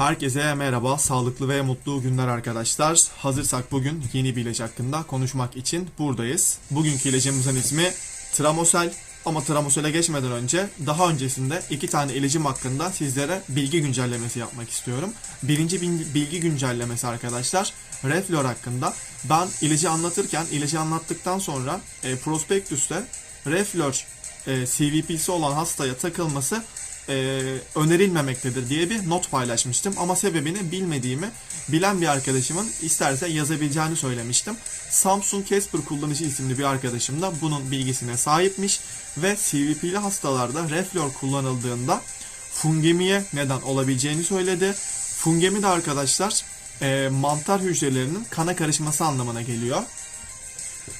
Herkese merhaba, sağlıklı ve mutlu günler arkadaşlar. Hazırsak bugün yeni bir ilaç hakkında konuşmak için buradayız. Bugünkü ilacımızın ismi Tramosel. Ama Tramosel'e geçmeden önce daha öncesinde iki tane ilacım hakkında sizlere bilgi güncellemesi yapmak istiyorum. Birinci bilgi güncellemesi arkadaşlar Reflor hakkında. Ben ilacı anlatırken, ilacı anlattıktan sonra e, prospektüste Reflor e, CVP'si olan hastaya takılması e, önerilmemektedir diye bir not paylaşmıştım. Ama sebebini bilmediğimi bilen bir arkadaşımın isterse yazabileceğini söylemiştim. Samsung Casper kullanıcı isimli bir arkadaşım da bunun bilgisine sahipmiş ve CVP'li hastalarda Reflor kullanıldığında fungemiye neden olabileceğini söyledi. Fungemi de arkadaşlar e, mantar hücrelerinin kana karışması anlamına geliyor.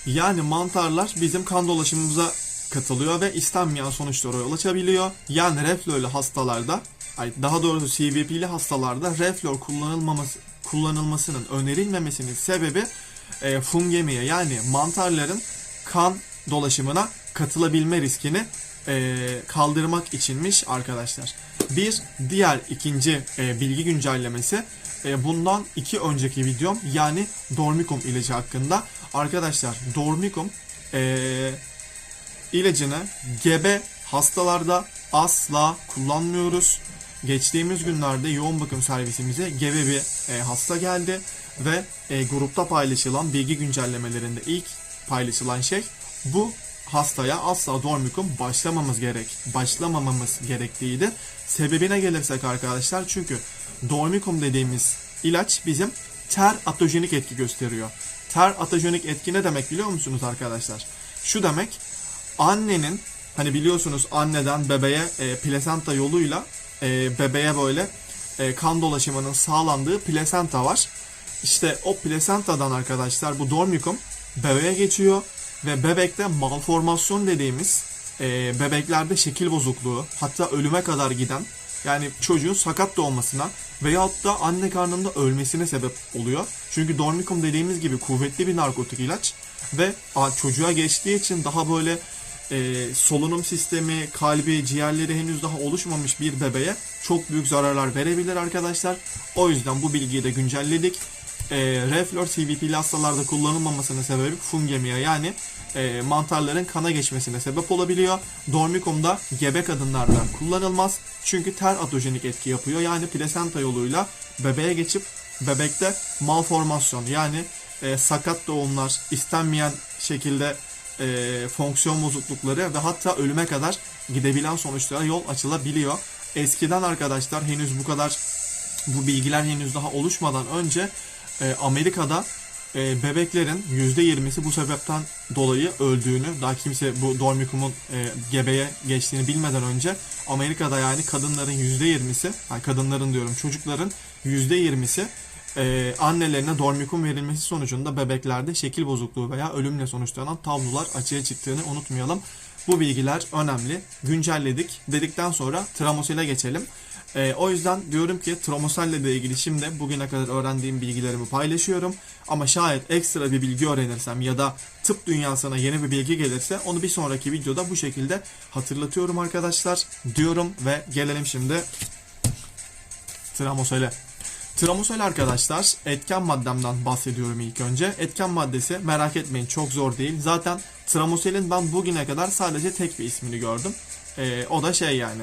Yani mantarlar bizim kan dolaşımımıza katılıyor ve istenmeyen sonuçlara yol açabiliyor. Yani reflörlü hastalarda, daha doğrusu CVP'li hastalarda reflör kullanılmaması kullanılmasının önerilmemesinin sebebi e, fungemiye yani mantarların kan dolaşımına katılabilme riskini e, kaldırmak içinmiş arkadaşlar. Bir diğer ikinci e, bilgi güncellemesi e, bundan iki önceki videom yani Dormicum ilacı hakkında. Arkadaşlar Dormicum e, ilacını gebe hastalarda asla kullanmıyoruz. Geçtiğimiz günlerde yoğun bakım servisimize gebe bir e, hasta geldi ve e, grupta paylaşılan bilgi güncellemelerinde ilk paylaşılan şey bu hastaya asla dormikum başlamamız gerek, başlamamamız gerektiğiydi. Sebebine gelirsek arkadaşlar çünkü dormikum dediğimiz ilaç bizim ter atojenik etki gösteriyor. Ter atojenik etki ne demek biliyor musunuz arkadaşlar? Şu demek annenin hani biliyorsunuz anneden bebeğe e, plasenta yoluyla e, bebeğe böyle e, kan dolaşımının sağlandığı plasenta var. İşte o plasentadan arkadaşlar bu dormikum bebeğe geçiyor ve bebekte malformasyon dediğimiz e, bebeklerde şekil bozukluğu hatta ölüme kadar giden yani çocuğun sakat doğmasına veyahut da anne karnında ölmesine sebep oluyor. Çünkü dormikum dediğimiz gibi kuvvetli bir narkotik ilaç ve çocuğa geçtiği için daha böyle e, solunum sistemi, kalbi, ciğerleri henüz daha oluşmamış bir bebeğe çok büyük zararlar verebilir arkadaşlar. O yüzden bu bilgiyi de güncelledik. E, Reflor CVP'li hastalarda kullanılmamasının sebebi fungemiya yani e, mantarların kana geçmesine sebep olabiliyor. Dormicum'da gebe kadınlarda kullanılmaz. Çünkü ter atojenik etki yapıyor. Yani plasenta yoluyla bebeğe geçip bebekte malformasyon yani e, sakat doğumlar, istenmeyen şekilde e, fonksiyon bozuklukları ve hatta ölüme kadar gidebilen sonuçlara yol açılabiliyor. Eskiden arkadaşlar henüz bu kadar bu bilgiler henüz daha oluşmadan önce e, Amerika'da e, bebeklerin %20'si bu sebepten dolayı öldüğünü, daha kimse bu dormikum'un e, gebeye geçtiğini bilmeden önce Amerika'da yani kadınların %20'si, yani kadınların diyorum çocukların %20'si e, annelerine dormikum verilmesi sonucunda bebeklerde şekil bozukluğu veya ölümle sonuçlanan tablolar açığa çıktığını unutmayalım. Bu bilgiler önemli. Güncelledik. Dedikten sonra tramosele geçelim. E, o yüzden diyorum ki tramoselle ile ilgili şimdi bugüne kadar öğrendiğim bilgilerimi paylaşıyorum. Ama şayet ekstra bir bilgi öğrenirsem ya da tıp dünyasına yeni bir bilgi gelirse onu bir sonraki videoda bu şekilde hatırlatıyorum arkadaşlar diyorum ve gelelim şimdi tramosele. Tramosol arkadaşlar etken maddemden bahsediyorum ilk önce. Etken maddesi merak etmeyin çok zor değil. Zaten tramoselin ben bugüne kadar sadece tek bir ismini gördüm. Ee, o da şey yani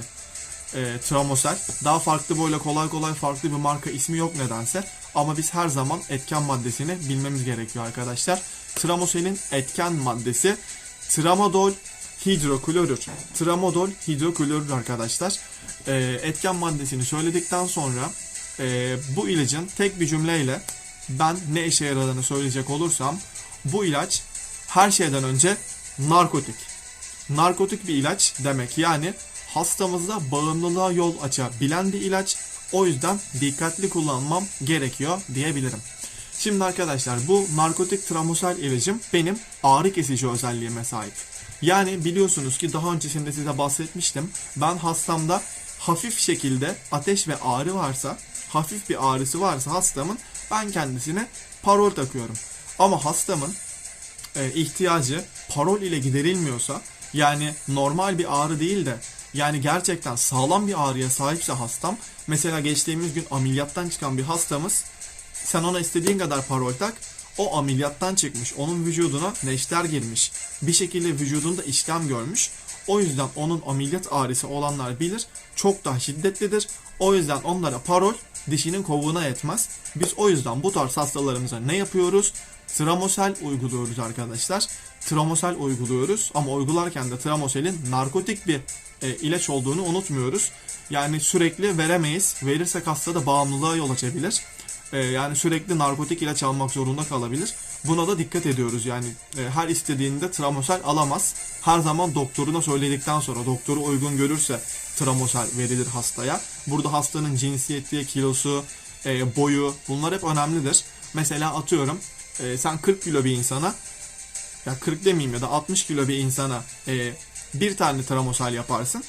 e, Tramosel. Daha farklı böyle kolay kolay farklı bir marka ismi yok nedense. Ama biz her zaman etken maddesini bilmemiz gerekiyor arkadaşlar. Tramoselin etken maddesi tramadol hidroklorür. Tramadol hidroklorür arkadaşlar. Ee, etken maddesini söyledikten sonra e, bu ilacın tek bir cümleyle ben ne işe yaradığını söyleyecek olursam bu ilaç her şeyden önce narkotik. Narkotik bir ilaç demek yani hastamızda bağımlılığa yol açabilen bir ilaç. O yüzden dikkatli kullanmam gerekiyor diyebilirim. Şimdi arkadaşlar bu narkotik tramosel ilacım benim ağrı kesici özelliğime sahip. Yani biliyorsunuz ki daha öncesinde size bahsetmiştim. Ben hastamda hafif şekilde ateş ve ağrı varsa, hafif bir ağrısı varsa hastamın ben kendisine parol takıyorum. Ama hastamın e, ihtiyacı parol ile giderilmiyorsa yani normal bir ağrı değil de Yani gerçekten sağlam bir ağrıya sahipse hastam, mesela geçtiğimiz gün ameliyattan çıkan bir hastamız, sen ona istediğin kadar parol tak, o ameliyattan çıkmış, onun vücuduna neşter girmiş, bir şekilde vücudunda işlem görmüş. O yüzden onun ameliyat ağrısı olanlar bilir, çok daha şiddetlidir. O yüzden onlara parol dişinin kovuğuna yetmez. Biz o yüzden bu tarz hastalarımıza ne yapıyoruz? Tramosel uyguluyoruz arkadaşlar. Tramosel uyguluyoruz ama uygularken de tramoselin narkotik bir e, ilaç olduğunu unutmuyoruz. Yani sürekli veremeyiz. Verirsek hastada bağımlılığa yol açabilir. E, yani sürekli narkotik ilaç almak zorunda kalabilir. Buna da dikkat ediyoruz yani e, her istediğinde tramosel alamaz. Her zaman doktoruna söyledikten sonra doktoru uygun görürse tramosel verilir hastaya. Burada hastanın cinsiyeti, kilosu, e, boyu bunlar hep önemlidir. Mesela atıyorum e, sen 40 kilo bir insana ya 40 demeyeyim ya da 60 kilo bir insana e, bir tane tramosel yaparsın.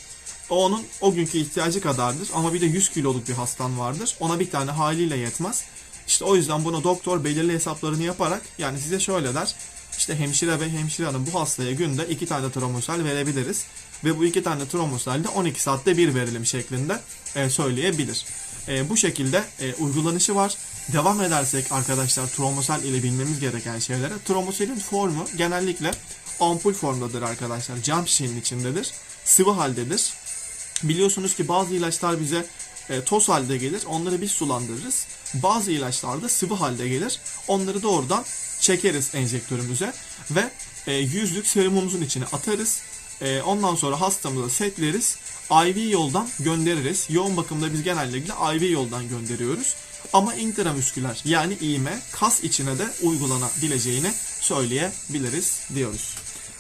O onun o günkü ihtiyacı kadardır ama bir de 100 kiloluk bir hastan vardır. Ona bir tane haliyle yetmez. İşte o yüzden bunu doktor belirli hesaplarını yaparak yani size şöyle der. İşte hemşire ve hemşire hanım bu hastaya günde iki tane tromosel verebiliriz. Ve bu iki tane tromosel de 12 saatte bir verelim şeklinde e, söyleyebilir. E, bu şekilde e, uygulanışı var. Devam edersek arkadaşlar tromosel ile bilmemiz gereken şeylere. Tromoselin formu genellikle ampul formdadır arkadaşlar. Cam şişenin içindedir. Sıvı haldedir. Biliyorsunuz ki bazı ilaçlar bize e, toz halde gelir. Onları biz sulandırırız. Bazı ilaçlar da sıvı halde gelir. Onları doğrudan çekeriz enjektörümüze ve e, yüzlük serumumuzun içine atarız. E, ondan sonra hastamıza setleriz. IV yoldan göndeririz. Yoğun bakımda biz genellikle IV yoldan gönderiyoruz. Ama intramüsküler yani iğme kas içine de uygulanabileceğini söyleyebiliriz diyoruz.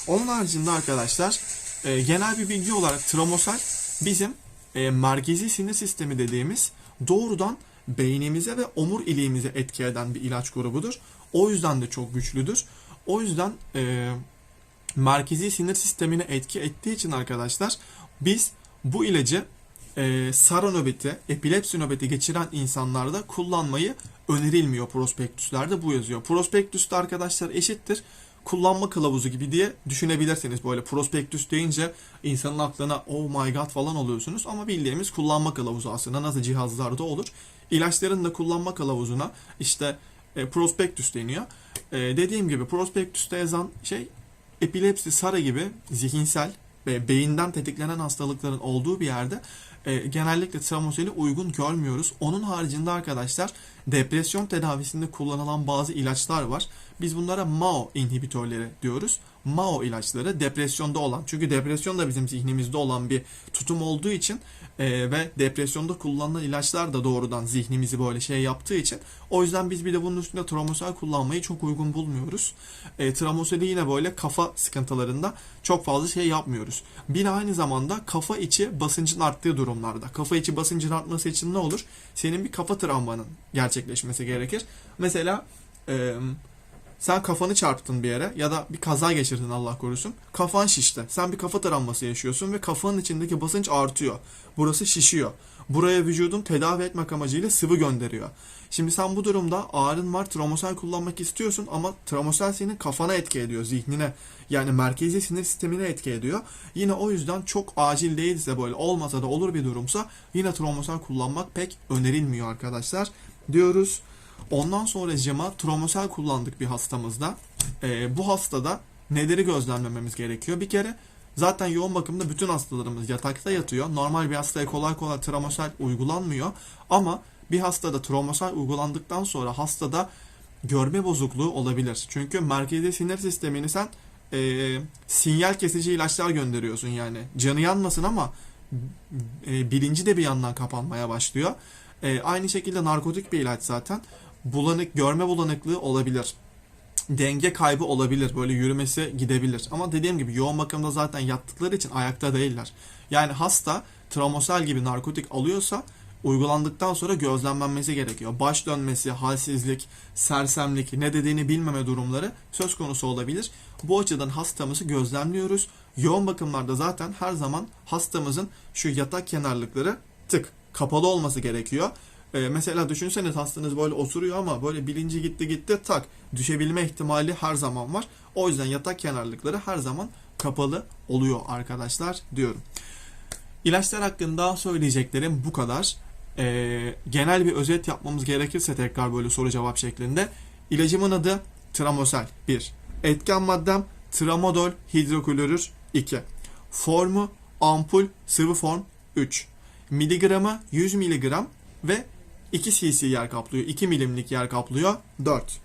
Onun haricinde arkadaşlar e, genel bir bilgi olarak tromosel bizim e, merkezi sinir sistemi dediğimiz doğrudan beynimize ve omur iliğimize etki eden bir ilaç grubudur. O yüzden de çok güçlüdür. O yüzden e, merkezi sinir sistemine etki ettiği için arkadaşlar biz bu ilacı e, sara nöbeti, epilepsi nöbeti geçiren insanlarda kullanmayı önerilmiyor prospektüslerde bu yazıyor. Prospektüste arkadaşlar eşittir kullanma kılavuzu gibi diye düşünebilirsiniz. Böyle prospektüs deyince insanın aklına oh my god falan oluyorsunuz ama bildiğimiz kullanma kılavuzu aslında nasıl cihazlarda olur. İlaçların da kullanma kılavuzuna işte e, prospektüs deniyor. E, dediğim gibi prospektüste yazan şey epilepsi, sara gibi zihinsel ve beyinden tetiklenen hastalıkların olduğu bir yerde e, genellikle tramoseli uygun görmüyoruz. Onun haricinde arkadaşlar depresyon tedavisinde kullanılan bazı ilaçlar var. Biz bunlara MAO inhibitörleri diyoruz. MAO ilaçları depresyonda olan çünkü depresyon da bizim zihnimizde olan bir tutum olduğu için e, ve depresyonda kullanılan ilaçlar da doğrudan zihnimizi böyle şey yaptığı için o yüzden biz bir de bunun üstünde tramosel kullanmayı çok uygun bulmuyoruz. E, tramoseli yine böyle kafa sıkıntılarında çok fazla şey yapmıyoruz. Bir de aynı zamanda kafa içi basıncın arttığı durumlarda. Kafa içi basıncın artması için ne olur? Senin bir kafa travmanın gerçekleşmesi gerekir. Mesela e, sen kafanı çarptın bir yere ya da bir kaza geçirdin Allah korusun. Kafan şişti. Sen bir kafa travması yaşıyorsun ve kafanın içindeki basınç artıyor. Burası şişiyor. Buraya vücudun tedavi etmek amacıyla sıvı gönderiyor. Şimdi sen bu durumda ağrın var, tromosel kullanmak istiyorsun ama tromosel senin kafana etki ediyor, zihnine. Yani merkezi sinir sistemine etki ediyor. Yine o yüzden çok acil değilse böyle olmasa da olur bir durumsa yine tromosel kullanmak pek önerilmiyor arkadaşlar diyoruz. Ondan sonra cema tromosel kullandık bir hastamızda. Ee, bu hastada neleri gözlemlememiz gerekiyor? Bir kere zaten yoğun bakımda bütün hastalarımız yatakta yatıyor. Normal bir hastaya kolay kolay tromosel uygulanmıyor. Ama bir hastada tromosel uygulandıktan sonra hastada görme bozukluğu olabilir. Çünkü merkezi sinir sistemini sen e, sinyal kesici ilaçlar gönderiyorsun yani. Canı yanmasın ama e, bilinci de bir yandan kapanmaya başlıyor. E, aynı şekilde narkotik bir ilaç zaten bulanık görme bulanıklığı olabilir. Denge kaybı olabilir. Böyle yürümesi gidebilir. Ama dediğim gibi yoğun bakımda zaten yattıkları için ayakta değiller. Yani hasta tramosel gibi narkotik alıyorsa uygulandıktan sonra gözlemlenmesi gerekiyor. Baş dönmesi, halsizlik, sersemlik, ne dediğini bilmeme durumları söz konusu olabilir. Bu açıdan hastamızı gözlemliyoruz. Yoğun bakımlarda zaten her zaman hastamızın şu yatak kenarlıkları tık kapalı olması gerekiyor. Ee, mesela düşünseniz hastanız böyle oturuyor ama böyle bilinci gitti gitti tak düşebilme ihtimali her zaman var. O yüzden yatak kenarlıkları her zaman kapalı oluyor arkadaşlar diyorum. İlaçlar hakkında söyleyeceklerim bu kadar. Ee, genel bir özet yapmamız gerekirse tekrar böyle soru cevap şeklinde. İlacımın adı Tramosel 1. Etken maddem Tramadol hidroklorür 2. Formu ampul sıvı form 3. Miligramı 100 miligram ve 2 cc yer kaplıyor. 2 milimlik yer kaplıyor 4.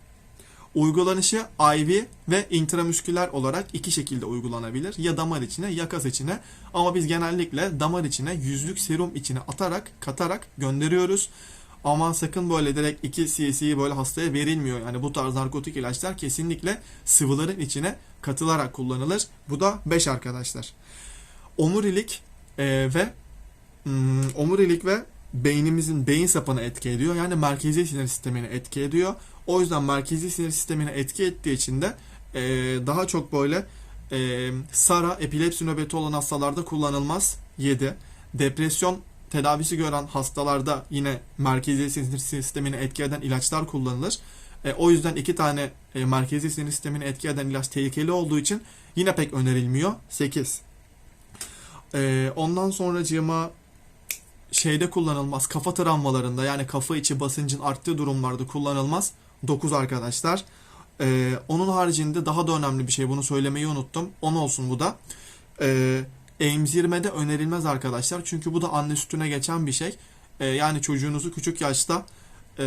Uygulanışı IV ve intramüsküler olarak iki şekilde uygulanabilir. Ya damar içine ya kas içine. Ama biz genellikle damar içine yüzlük serum içine atarak, katarak gönderiyoruz. Aman sakın böyle direkt 2 cc'yi böyle hastaya verilmiyor. Yani bu tarz narkotik ilaçlar kesinlikle sıvıların içine katılarak kullanılır. Bu da 5 arkadaşlar. Omurilik e, ve hmm, omurilik ve beynimizin beyin sapını etki ediyor. Yani merkezi sinir sistemini etki ediyor. O yüzden merkezi sinir sistemine etki ettiği için de e, daha çok böyle e, SARA, epilepsi nöbeti olan hastalarda kullanılmaz. 7. Depresyon tedavisi gören hastalarda yine merkezi sinir sistemini etki eden ilaçlar kullanılır. E, o yüzden iki tane e, merkezi sinir sistemini etki eden ilaç tehlikeli olduğu için yine pek önerilmiyor. 8. E, ondan sonracığıma şeyde kullanılmaz. Kafa travmalarında yani kafa içi basıncın arttığı durumlarda kullanılmaz. 9 arkadaşlar. Ee, onun haricinde daha da önemli bir şey bunu söylemeyi unuttum. 10 olsun bu da. Ee, emzirmede önerilmez arkadaşlar. Çünkü bu da anne sütüne geçen bir şey. Ee, yani çocuğunuzu küçük yaşta e,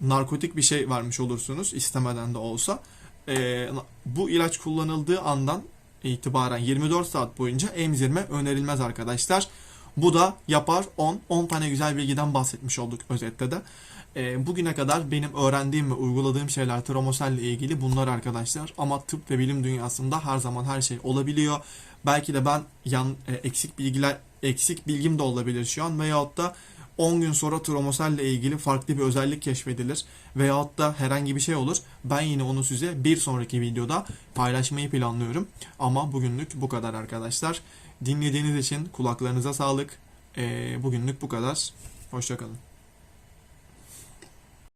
narkotik bir şey vermiş olursunuz istemeden de olsa. Ee, bu ilaç kullanıldığı andan itibaren 24 saat boyunca emzirme önerilmez arkadaşlar. Bu da yapar 10. 10 tane güzel bilgiden bahsetmiş olduk özette de. E, bugüne kadar benim öğrendiğim ve uyguladığım şeyler tromosel ile ilgili bunlar arkadaşlar. Ama tıp ve bilim dünyasında her zaman her şey olabiliyor. Belki de ben yan e, eksik bilgiler eksik bilgim de olabilir şu an veyahut da 10 gün sonra tromosel ile ilgili farklı bir özellik keşfedilir veyahut da herhangi bir şey olur. Ben yine onu size bir sonraki videoda paylaşmayı planlıyorum. Ama bugünlük bu kadar arkadaşlar. Dinlediğiniz için kulaklarınıza sağlık. Ee, bugünlük bu kadar. Hoşçakalın.